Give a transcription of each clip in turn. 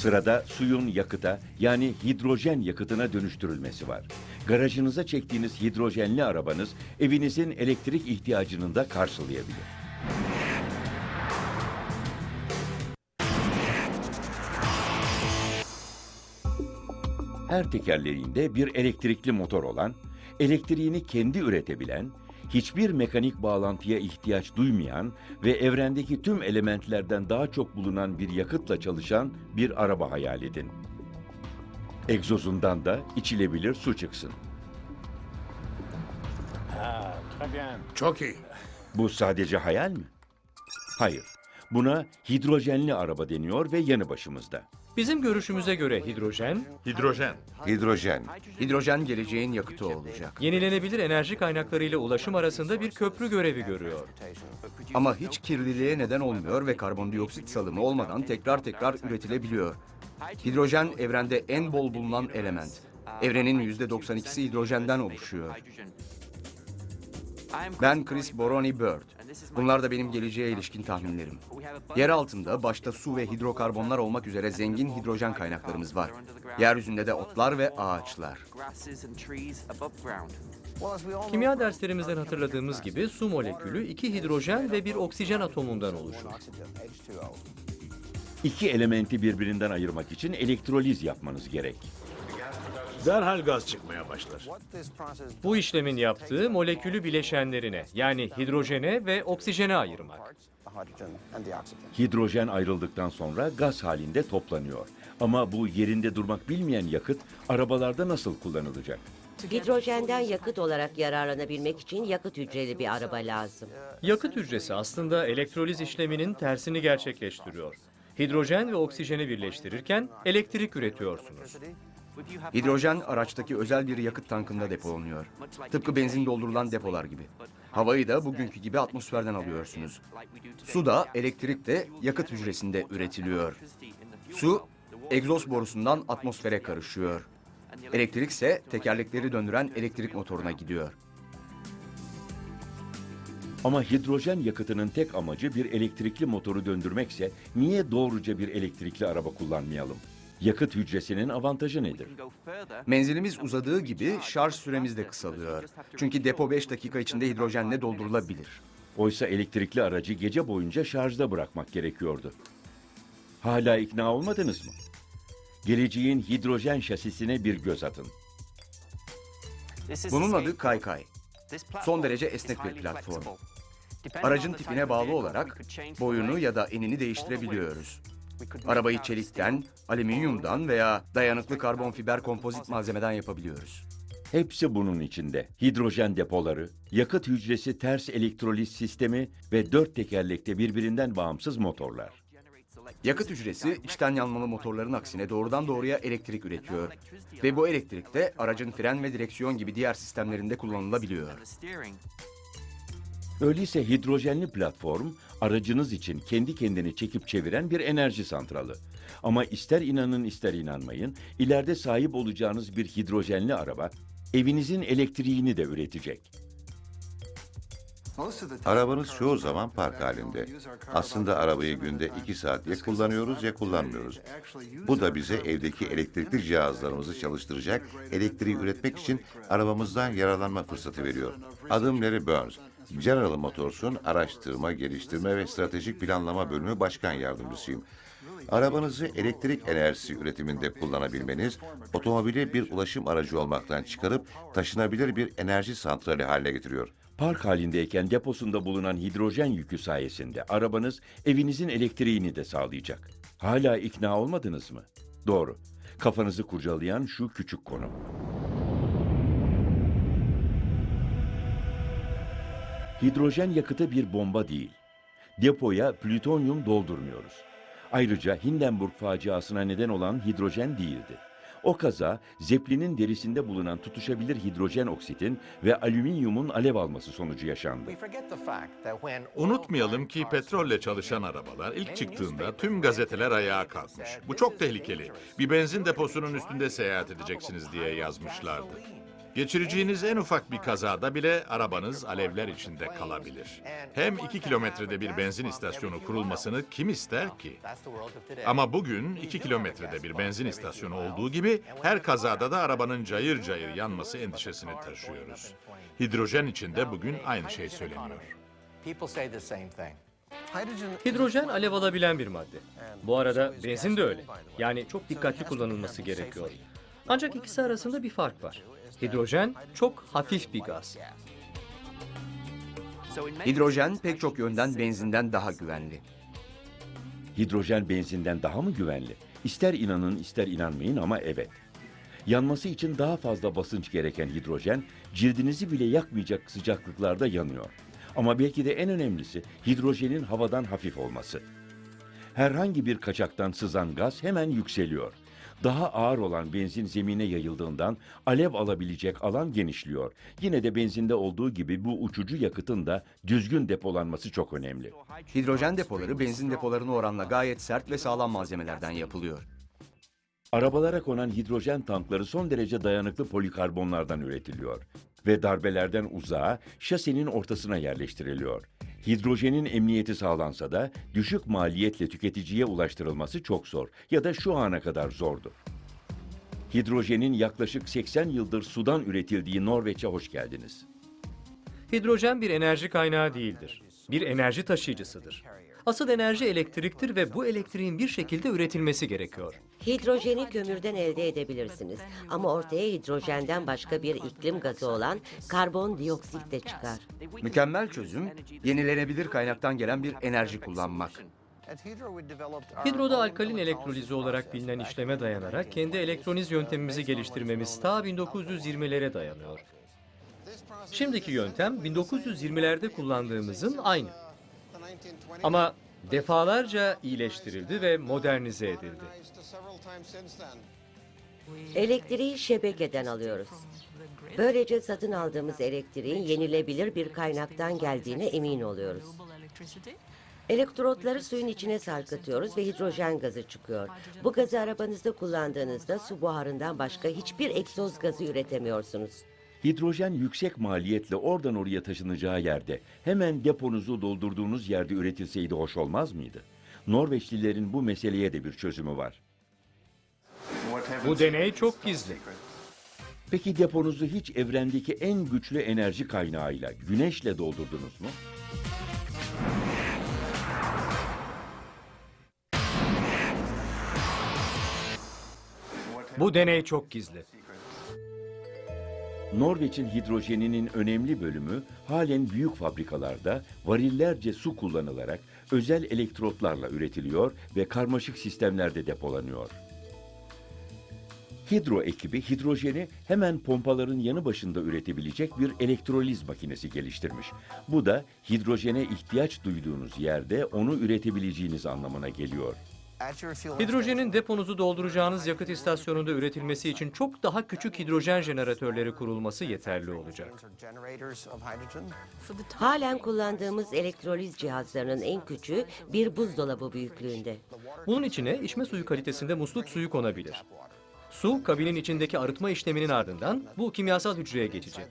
Sırada suyun yakıta yani hidrojen yakıtına dönüştürülmesi var. Garajınıza çektiğiniz hidrojenli arabanız evinizin elektrik ihtiyacını da karşılayabilir. Her tekerleğinde bir elektrikli motor olan, elektriğini kendi üretebilen, hiçbir mekanik bağlantıya ihtiyaç duymayan ve evrendeki tüm elementlerden daha çok bulunan bir yakıtla çalışan bir araba hayal edin. Egzozundan da içilebilir su çıksın. Çok iyi. Bu sadece hayal mi? Hayır. Buna hidrojenli araba deniyor ve yanı başımızda. Bizim görüşümüze göre hidrojen, Hidrojen. Hidrojen. Hidrojen geleceğin yakıtı olacak. yenilenebilir enerji kaynaklarıyla ulaşım arasında bir köprü görevi görüyor. Ama hiç kirliliğe neden olmuyor ve karbondioksit salımı olmadan tekrar tekrar üretilebiliyor. Hidrojen evrende en bol bulunan element. Evrenin %92'si hidrojenden oluşuyor. Ben Chris Boroni Bird. Bunlar da benim geleceğe ilişkin tahminlerim. Yer altında başta su ve hidrokarbonlar olmak üzere zengin hidrojen kaynaklarımız var. Yeryüzünde de otlar ve ağaçlar. Kimya derslerimizden hatırladığımız gibi su molekülü iki hidrojen ve bir oksijen atomundan oluşur. İki elementi birbirinden ayırmak için elektroliz yapmanız gerek. Derhal gaz çıkmaya başlar. Bu işlemin yaptığı molekülü bileşenlerine yani hidrojene ve oksijene ayırmak. Hidrojen ayrıldıktan sonra gaz halinde toplanıyor. Ama bu yerinde durmak bilmeyen yakıt arabalarda nasıl kullanılacak? Hidrojenden yakıt olarak yararlanabilmek için yakıt hücreli bir araba lazım. Yakıt hücresi aslında elektroliz işleminin tersini gerçekleştiriyor. Hidrojen ve oksijeni birleştirirken elektrik üretiyorsunuz. Hidrojen araçtaki özel bir yakıt tankında depolanıyor. Tıpkı benzin doldurulan depolar gibi. Havayı da bugünkü gibi atmosferden alıyorsunuz. Su da elektrik de yakıt hücresinde üretiliyor. Su egzoz borusundan atmosfere karışıyor. Elektrik ise tekerlekleri döndüren elektrik motoruna gidiyor. Ama hidrojen yakıtının tek amacı bir elektrikli motoru döndürmekse niye doğruca bir elektrikli araba kullanmayalım? Yakıt hücresinin avantajı nedir? Menzilimiz uzadığı gibi şarj süremiz de kısalıyor. Çünkü depo 5 dakika içinde hidrojenle doldurulabilir. Oysa elektrikli aracı gece boyunca şarjda bırakmak gerekiyordu. Hala ikna olmadınız mı? Geleceğin hidrojen şasisine bir göz atın. Bunun adı Kaykay. Son derece esnek bir platform. Aracın tipine bağlı olarak boyunu ya da enini değiştirebiliyoruz. Arabayı çelikten, alüminyumdan veya dayanıklı karbon fiber kompozit malzemeden yapabiliyoruz. Hepsi bunun içinde. Hidrojen depoları, yakıt hücresi ters elektroliz sistemi ve dört tekerlekte birbirinden bağımsız motorlar. Yakıt hücresi içten yanmalı motorların aksine doğrudan doğruya elektrik üretiyor. Ve bu elektrik de aracın fren ve direksiyon gibi diğer sistemlerinde kullanılabiliyor. Öyleyse hidrojenli platform aracınız için kendi kendini çekip çeviren bir enerji santralı. Ama ister inanın ister inanmayın, ileride sahip olacağınız bir hidrojenli araba evinizin elektriğini de üretecek. Arabanız çoğu zaman park halinde. Aslında arabayı günde iki saat ya kullanıyoruz ya kullanmıyoruz. Bu da bize evdeki elektrikli cihazlarımızı çalıştıracak, elektriği üretmek için arabamızdan yararlanma fırsatı veriyor. Adım Larry Burns. General Motors'un araştırma, geliştirme ve stratejik planlama bölümü başkan yardımcısıyım. Arabanızı elektrik enerjisi üretiminde kullanabilmeniz, otomobili bir ulaşım aracı olmaktan çıkarıp taşınabilir bir enerji santrali haline getiriyor. Park halindeyken deposunda bulunan hidrojen yükü sayesinde arabanız evinizin elektriğini de sağlayacak. Hala ikna olmadınız mı? Doğru. Kafanızı kurcalayan şu küçük konu. Hidrojen yakıtı bir bomba değil. Depoya plütonyum doldurmuyoruz. Ayrıca Hindenburg faciasına neden olan hidrojen değildi. O kaza Zeppelin'in derisinde bulunan tutuşabilir hidrojen oksitin ve alüminyumun alev alması sonucu yaşandı. Unutmayalım ki petrolle çalışan arabalar ilk çıktığında tüm gazeteler ayağa kalkmış. Bu çok tehlikeli. Bir benzin deposunun üstünde seyahat edeceksiniz diye yazmışlardı. Geçireceğiniz en ufak bir kazada bile arabanız alevler içinde kalabilir. Hem iki kilometrede bir benzin istasyonu kurulmasını kim ister ki? Ama bugün iki kilometrede bir benzin istasyonu olduğu gibi her kazada da arabanın cayır cayır yanması endişesini taşıyoruz. Hidrojen için de bugün aynı şey söyleniyor. Hidrojen alev alabilen bir madde. Bu arada benzin de öyle. Yani çok dikkatli kullanılması gerekiyor. Ancak ikisi arasında bir fark var. Hidrojen çok hafif bir gaz. Hidrojen pek çok yönden benzinden daha güvenli. Hidrojen benzinden daha mı güvenli? İster inanın ister inanmayın ama evet. Yanması için daha fazla basınç gereken hidrojen cildinizi bile yakmayacak sıcaklıklarda yanıyor. Ama belki de en önemlisi hidrojenin havadan hafif olması. Herhangi bir kaçaktan sızan gaz hemen yükseliyor. Daha ağır olan benzin zemine yayıldığından alev alabilecek alan genişliyor. Yine de benzinde olduğu gibi bu uçucu yakıtın da düzgün depolanması çok önemli. Hidrojen depoları benzin depolarına oranla gayet sert ve sağlam malzemelerden yapılıyor. Arabalara konan hidrojen tankları son derece dayanıklı polikarbonlardan üretiliyor ve darbelerden uzağa şasinin ortasına yerleştiriliyor. Hidrojenin emniyeti sağlansa da düşük maliyetle tüketiciye ulaştırılması çok zor ya da şu ana kadar zordu. Hidrojenin yaklaşık 80 yıldır sudan üretildiği Norveç'e hoş geldiniz. Hidrojen bir enerji kaynağı değildir. Bir enerji taşıyıcısıdır. Asıl enerji elektriktir ve bu elektriğin bir şekilde üretilmesi gerekiyor. Hidrojeni kömürden elde edebilirsiniz ama ortaya hidrojenden başka bir iklim gazı olan karbondioksit de çıkar. Mükemmel çözüm, yenilenebilir kaynaktan gelen bir enerji kullanmak. Hidroda alkalin elektrolizi olarak bilinen işleme dayanarak kendi elektroliz yöntemimizi geliştirmemiz ta 1920'lere dayanıyor. Şimdiki yöntem 1920'lerde kullandığımızın aynı. Ama defalarca iyileştirildi ve modernize edildi. Elektriği şebekeden alıyoruz. Böylece satın aldığımız elektriğin yenilebilir bir kaynaktan geldiğine emin oluyoruz. Elektrotları suyun içine sarkıtıyoruz ve hidrojen gazı çıkıyor. Bu gazı arabanızda kullandığınızda su buharından başka hiçbir egzoz gazı üretemiyorsunuz. Hidrojen yüksek maliyetle oradan oraya taşınacağı yerde hemen deponuzu doldurduğunuz yerde üretilseydi hoş olmaz mıydı? Norveçlilerin bu meseleye de bir çözümü var. Bu deney çok gizli. Peki deponuzu hiç evrendeki en güçlü enerji kaynağıyla, güneşle doldurdunuz mu? Bu deney çok gizli. Norveç'in hidrojeninin önemli bölümü halen büyük fabrikalarda varillerce su kullanılarak özel elektrotlarla üretiliyor ve karmaşık sistemlerde depolanıyor. Hidro ekibi hidrojeni hemen pompaların yanı başında üretebilecek bir elektroliz makinesi geliştirmiş. Bu da hidrojene ihtiyaç duyduğunuz yerde onu üretebileceğiniz anlamına geliyor. Hidrojenin deponuzu dolduracağınız yakıt istasyonunda üretilmesi için çok daha küçük hidrojen jeneratörleri kurulması yeterli olacak. Halen kullandığımız elektroliz cihazlarının en küçüğü bir buzdolabı büyüklüğünde. Bunun içine içme suyu kalitesinde musluk suyu konabilir. Su, kabinin içindeki arıtma işleminin ardından bu kimyasal hücreye geçecek.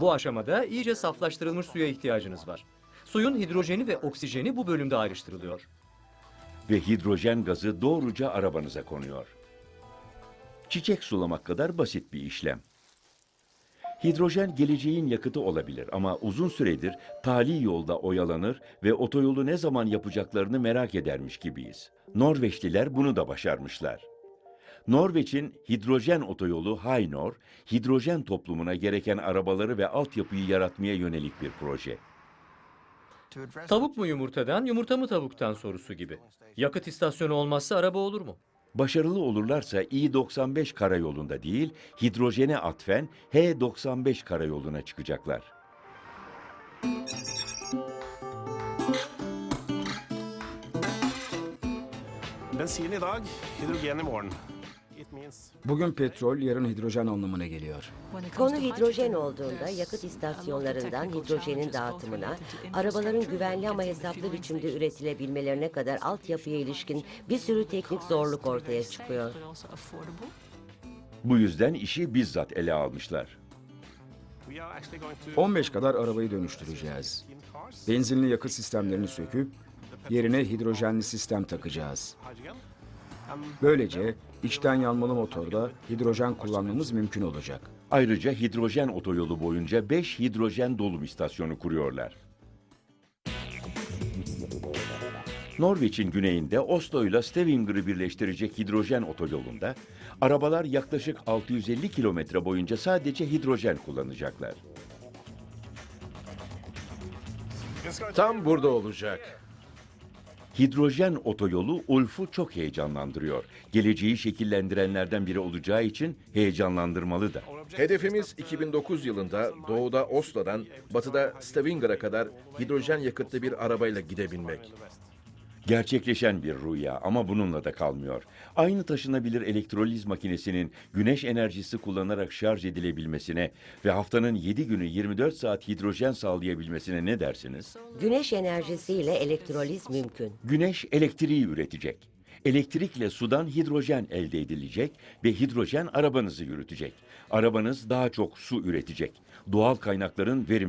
Bu aşamada iyice saflaştırılmış suya ihtiyacınız var. Suyun hidrojeni ve oksijeni bu bölümde ayrıştırılıyor. Ve hidrojen gazı doğruca arabanıza konuyor. Çiçek sulamak kadar basit bir işlem. Hidrojen geleceğin yakıtı olabilir ama uzun süredir tali yolda oyalanır ve otoyolu ne zaman yapacaklarını merak edermiş gibiyiz. Norveçliler bunu da başarmışlar. Norveç'in hidrojen otoyolu Haynor, hidrojen toplumuna gereken arabaları ve altyapıyı yaratmaya yönelik bir proje. Tavuk mu yumurtadan, yumurta mı tavuktan sorusu gibi. Yakıt istasyonu olmazsa araba olur mu? Başarılı olurlarsa I-95 karayolunda değil, hidrojene atfen H-95 karayoluna çıkacaklar. Bensin idag, hydrogen imorgon. It means Bugün petrol, yarın hidrojen anlamına geliyor. Konu hidrojen olduğunda yakıt istasyonlarından hidrojenin dağıtımına, arabaların güvenli ama hesaplı biçimde üretilebilmelerine kadar altyapıya ilişkin bir sürü teknik zorluk ortaya çıkıyor. Bu yüzden işi bizzat ele almışlar. We are actually going to 15 kadar arabayı dönüştüreceğiz. Benzinli yakıt sistemlerini söküp yerine hidrojenli sistem takacağız. Böylece içten yanmalı motorda hidrojen kullanmamız mümkün olacak. Ayrıca hidrojen otoyolu boyunca 5 hidrojen dolum istasyonu kuruyorlar. Norveç'in güneyinde Oslo ile Stavanger'ı birleştirecek hidrojen otoyolunda arabalar yaklaşık 650 kilometre boyunca sadece hidrojen kullanacaklar. Tam burada olacak. Hidrojen otoyolu Ulf'u çok heyecanlandırıyor. Geleceği şekillendirenlerden biri olacağı için heyecanlandırmalı da. Hedefimiz 2009 yılında doğuda Oslo'dan batıda Stavanger'a kadar hidrojen yakıtlı bir arabayla gidebilmek. Gerçekleşen bir rüya ama bununla da kalmıyor. Aynı taşınabilir elektroliz makinesinin güneş enerjisi kullanarak şarj edilebilmesine ve haftanın 7 günü 24 saat hidrojen sağlayabilmesine ne dersiniz? Güneş enerjisiyle elektroliz mümkün. Güneş elektriği üretecek. Elektrikle sudan hidrojen elde edilecek ve hidrojen arabanızı yürütecek. Arabanız daha çok su üretecek. Doğal kaynakların verimli